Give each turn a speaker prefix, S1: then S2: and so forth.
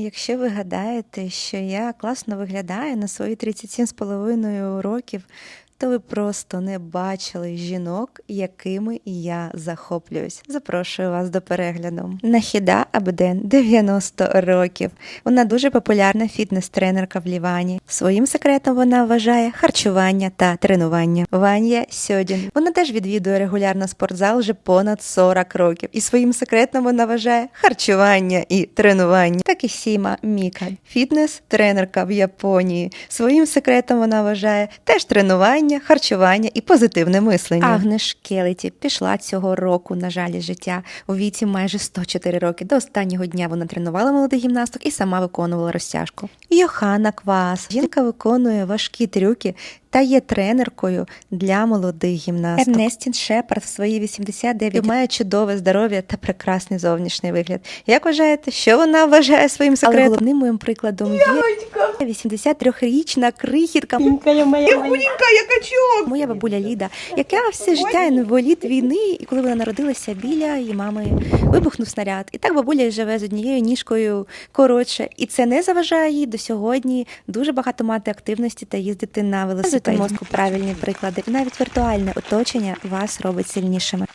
S1: Якщо ви гадаєте, що я класно виглядаю на свої 37,5 років, то ви просто не бачили жінок, якими я захоплююсь. Запрошую вас до перегляду. Нахіда Абден 90 років. Вона дуже популярна фітнес-тренерка в Лівані. Своїм секретом вона вважає харчування та тренування. Ваня Сьодін. Вона теж відвідує регулярно спортзал вже понад 40 років. І своїм секретом вона вважає харчування і тренування. Так і Сіма Міка, фітнес-тренерка в Японії. Своїм секретом вона вважає теж тренування, харчування і позитивне мислення. Агнеш Келеті пішла цього року, на жаль, із життя у віці майже 104 роки. До останнього дня вона тренувала молодих гімнасток і сама виконувала розтяжку. Йохана Квас. Жінка виконує важкі трюки та є тренеркою для молодих гімнасток. Ернестін Шепард в свої 89 має чудове здоров'я та прекрасний зовнішній вигляд. Як вважаєте, що вона вважає своїм секретом? Але головним моїм прикладом є 83-річна крихітка.
S2: Моя моя.
S3: я качок.
S1: Моя бабуля Ліда, яка все життя інвалід війни, і коли вона народилася біля її мами, вибухнув снаряд. І так бабуля живе з однією ніжкою коротше, і це не заважає їй до сьогодні дуже багато мати активності та їздити на велосипеді. мозку правильні приклади. Навіть віртуальне оточення вас робить сильнішими.